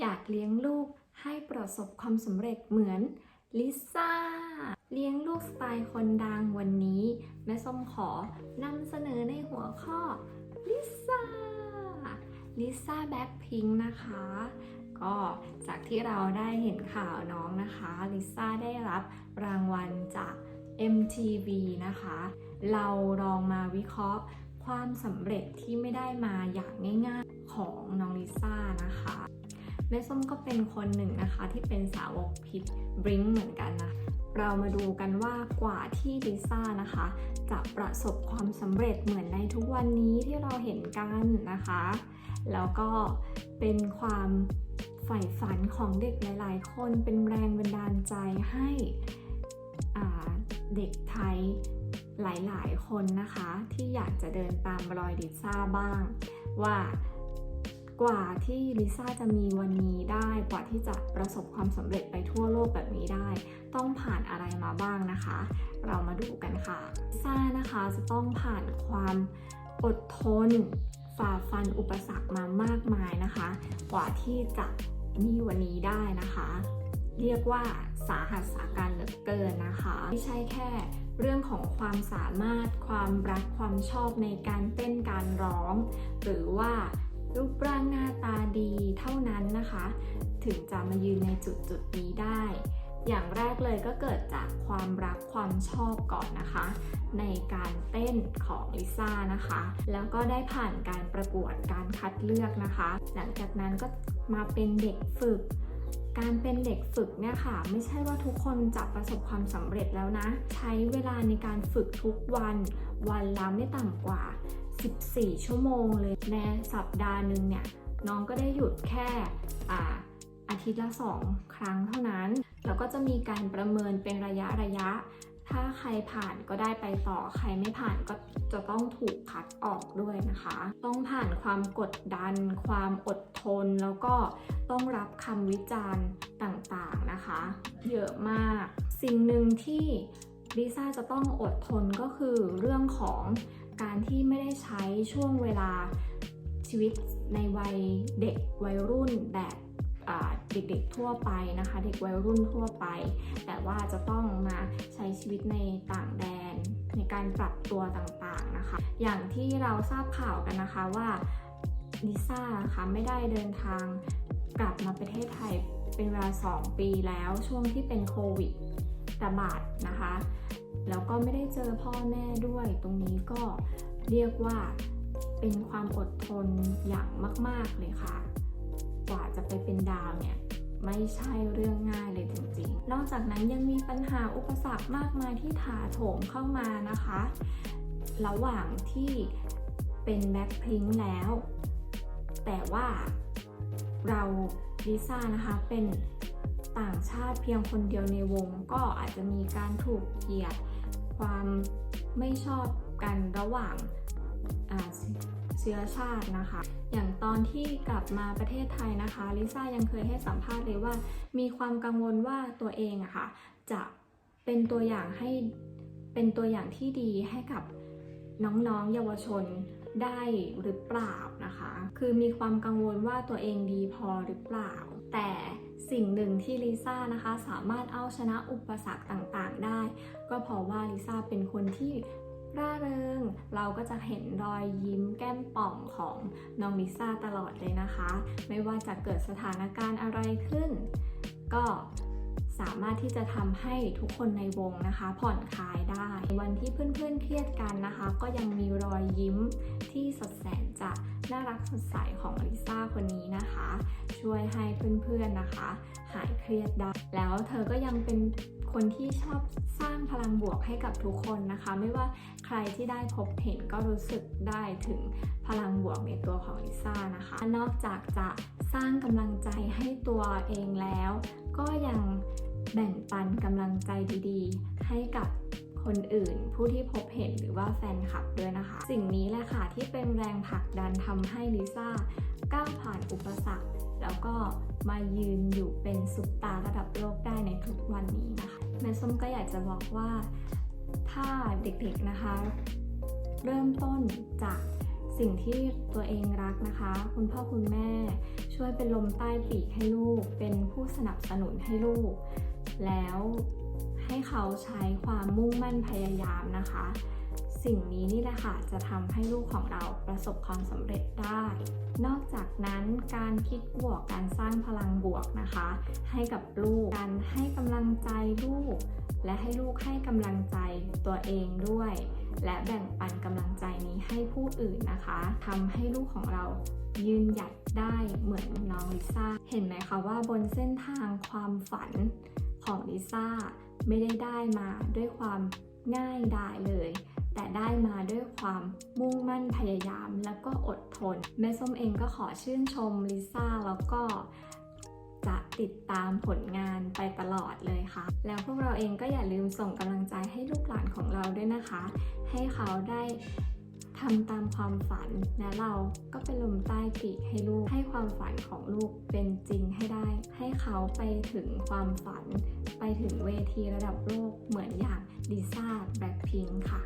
อยากเลี้ยงลูกให้ประสบความสำเร็จเหมือนลิซ่า เลี้ยงลูกสไตล์คนดังวันนี้ แม่ส้มขอนำเสนอในหัวข้อลิซ่า ลิซ่าแบ็คพิงค์นะคะ ก็จากที่เราได้เห็นข่าวน้องนะคะ ลิซ่าได้รับรางวัลจาก MTV นะคะ เราลองมาวิเคราะห์ความสำเร็จที่ไม่ได้มาอย่างง่าย ๆ ของน้องลิซ่านะคะ แม่ส้มก็เป็นคนหนึ่งนะคะที่เป็นสาวกพิทบริงเหมือนกันนะเรามาดูกันว่ากว่าที่ลิซ่านะคะ จะประสบความสำเร็จเหมือนในทุกวันนี้ที่เราเห็นกันนะคะ แล้วก็เป็นความใฝ่ฝันของเด็กหลาย ๆ คนเป็นแรงบันดาลใจให้เด็กไทยหลาย ๆ คนนะคะ ที่อยากจะเดินตามรอยลิซ่าบ้าง ว่า กว่าที่ลิซ่าจะมีวันนี้ได้ กว่าที่จะประสบความสำเร็จไปทั่วโลกแบบนี้ได้ ต้องผ่านอะไรมาบ้างนะคะ เรามาดูกันค่ะลิซ่านะคะจะต้องผ่านความอดทน ฝ่าฟันอุปสรรคมามากมายนะคะ กว่าที่จะมีวันนี้ได้นะคะ เรียกว่าสาหัสสาการเหลือเกินนะคะ ไม่ใช่แค่เรื่องของความสามารถความรักความชอบในการเต้นการร้อง หรือว่า รูปร่างหน้าตาดีเท่านั้นนะคะ ถึงจะมายืนในจุดจุดนี้ได้ อย่างแรกเลยก็เกิดจากความรักความชอบก่อนนะคะ ในการเต้นของลิซ่านะคะ แล้วก็ได้ผ่านการประกวดการคัดเลือกนะคะ หลังจากนั้นก็มาเป็นเด็กฝึกการเป็นเด็กฝึกเนี่ยค่ะ ไม่ใช่ว่าทุกคนจะประสบความสำเร็จแล้วนะ ใช้เวลาในการฝึกทุกวัน วันละไม่ต่ำกว่า 14 ชั่วโมงเลยในสัปดาห์หนึ่งเนี่ยน้องก็ได้หยุดแค่อาอาทิตย์ละ 2 ครั้งเท่านั้น แล้วก็จะมีการประเมินเป็นระยะระยะ ถ้าใครผ่านก็ได้ไปต่อ ใครไม่ผ่านก็จะต้องถูกคัดออกด้วยนะคะ ต้องผ่านความกดดัน ความอดทน แล้วก็ต้องรับคำวิจารณ์ต่างๆนะคะ เยอะมาก สิ่งหนึ่งที่ลิซ่าจะต้องอดทนก็คือเรื่องของ การที่ไม่ได้ใช้ช่วงเวลาชีวิตในวัยเด็กวัยรุ่นแบบเด็กๆทั่วไปนะคะ เด็กวัยรุ่นทั่วไป แต่ว่าจะต้องมาใช้ชีวิตในต่างแดน ในการปรับตัวต่างๆนะคะ อย่างที่เราทราบข่าวกันนะคะว่าลิซ่านะคะไม่ได้เดินทางกลับมาประเทศไทยเป็นเวลา 2 ปีแล้วช่วงที่เป็นโควิดระบาดนะคะ แล้วก็ไม่ได้เจอพ่อแม่ด้วย ตรงนี้ก็เรียกว่าเป็นความอดทนอย่างมาก ๆเลยค่ะ กว่าจะไปเป็นดาวเนี่ยไม่ใช่เรื่องง่ายเลยจริงๆ นอกจากนั้นยังมีปัญหาอุปสรรคมากมายที่ถาโถมเข้ามานะคะ ระหว่างที่เป็นแบ็คพิงค์แล้ว แต่ว่าเราลิซ่านะคะเป็นต่างชาติเพียงคนเดียวในวงก็อาจจะมีการถูกเหยียด ความไม่ชอบกันระหว่างเชื้อชาตินะคะ อย่างตอนที่กลับมาประเทศไทยนะคะลิซ่ายังเคยให้สัมภาษณ์เลยว่า มีความกังวลว่าตัวเองอะค่ะจะเป็นตัวอย่างให้เป็นตัวอย่างที่ดีให้กับน้องๆ เยาวชนได้หรือเปล่านะคะ คือมีความกังวลว่าตัวเองดีพอหรือเปล่า แต่ สิ่งหนึ่งที่ลิซ่านะคะสามารถเอาชนะอุปสรรคต่างๆ ได้ ก็เพราะว่าลิซ่าเป็นคนที่ร่าเริง เราก็จะเห็นรอยยิ้มแก้มป่องของน้องลิซ่าตลอดเลยนะคะ ไม่ว่าจะเกิดสถานการณ์อะไรขึ้น ก็ สามารถที่จะทำให้ทุกคนในวงนะคะ ผ่อนคลายได้ วันที่เพื่อนๆ เครียดกันนะคะ ก็ยังมีรอยยิ้มที่สดแสนจะน่ารักสดใสของลิซ่าคนนี้นะคะ ช่วยให้เพื่อนๆนะคะ หายเครียดได้ แล้วเธอก็ยังเป็นคนที่ชอบสร้างพลังบวกให้กับทุกคนนะคะ ไม่ว่าใครที่ได้พบเห็นก็รู้สึกได้ถึงพลังบวกในตัวของลิซ่านะคะ นอกจากจะสร้างกำลังใจให้ตัวเองแล้ว ก็ยัง แบ่งปันกำลังใจดีๆ ให้กับคนอื่น ผู้ที่พบเห็นหรือว่าแฟนคลับด้วยนะคะ สิ่งนี้แหละค่ะที่เป็นแรงผลักดันทำให้ลิซ่าก้าวผ่านอุปสรรค แล้วก็มายืนอยู่เป็นซุปตาร์ระดับโลกได้ในทุกวันนี้นะคะแม่ส้มก็อยากจะบอกว่าถ้าเด็กๆนะคะ เริ่มต้นจากสิ่งที่ตัวเองรักนะคะ คุณพ่อคุณแม่ช่วยเป็นลมใต้ปีกให้ลูก เป็นผู้สนับสนุนให้ลูก แล้วให้เขาใช้ความมุ่งมั่นพยายามนะคะ สิ่งนี้นี่แหละค่ะจะทำให้ลูกของเราประสบความสำเร็จได้ นอกจากนั้นการคิดบวกการสร้างพลังบวกนะคะ ให้กับลูกการให้กำลังใจลูก และให้ลูกให้กำลังใจตัวเองด้วย และแบ่งปันกำลังใจนี้ให้ผู้อื่นนะคะทำให้ลูกของเรายืนหยัดได้เหมือนน้องลิซ่า เห็นไหมคะว่าบนเส้นทางความฝัน ของลิซ่าไม่ได้ได้มาด้วยความง่ายดายเลย แต่ได้มาด้วยความมุ่งมั่นพยายามแล้วก็อดทน แม่ส้มเองก็ขอชื่นชมลิซ่าแล้วก็จะติดตามผลงานไปตลอดเลยค่ะ แล้วพวกเราเองก็อย่าลืมส่งกำลังใจให้ลูกหลานของเราด้วยนะคะ ให้เขาได้ ทำตามความฝัน และเราก็เป็นลมใต้ปีกให้ลูก ให้ความฝันของลูกเป็นจริงให้ได้ ให้เขาไปถึงความฝัน ไปถึงเวทีระดับโลกเหมือนอย่างดิซ่าแบล็คพิงค์ค่ะ